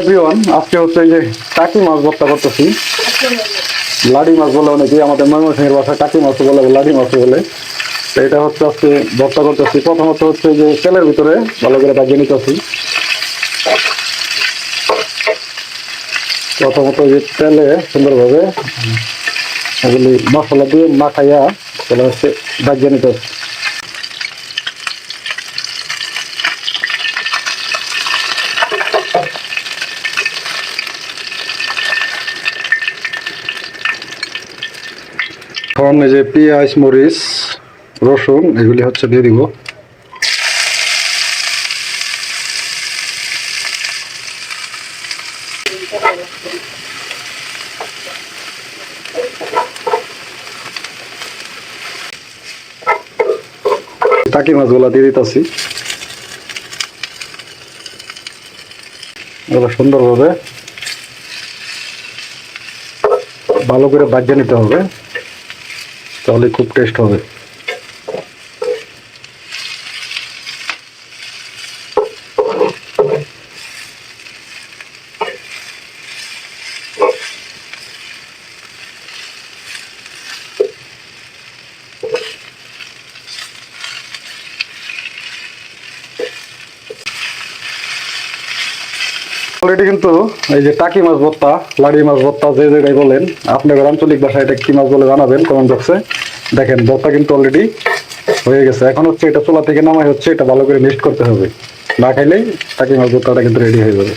Everyone আজকে হচ্ছে এই যে টাকি মাছ ভর্তা করতেছি। লাডি মাছ বলে অনেকে আমাদের ময়মনসিংহের বাসায় টাকি মাছ বলে লাডি মাছ বলে। এটা হচ্ছে আজকে ভর্তা করতেছি। প্রথমত হচ্ছে যে তেলের ভিতরে ভালো করে বাজিয়ে নিতেছি। প্রথমত যে তেলে সুন্দরভাবে এগুলি মশলা দিয়ে মাখাইয়া তাহলে হচ্ছে বাজিয়ে নিতেছি। এখন এই যে পেঁয়াজ, মরিচ, রসুন, এগুলি হচ্ছে দিয়ে দিব। টাকি মাছগুলা দিয়ে দিতেছি। এগুলো সুন্দরভাবে ভালো করে বাজিয়ে নিতে হবে। তাহলে খুব টেস্ট হবে। অলরেডি কিন্তু এই যে টাকি মাছ ভর্তা, লাড়ি মাছ ভর্তা, যে যেটাই বলেন, আপনাদের আঞ্চলিক ভাষায় এটা কি মাছ বলে জানাবেন কমেন্ট বক্সে দেখেন, ভর্তা কিন্তু অলরেডি হয়ে গেছে। এখন হচ্ছে এটা চোলা থেকে নামাই হচ্ছে, এটা ভালো করে মিক্সড করতে হবে। না খাইলেই টাকি মাছ ভর্তাটা কিন্তু রেডি হয়ে যাবে।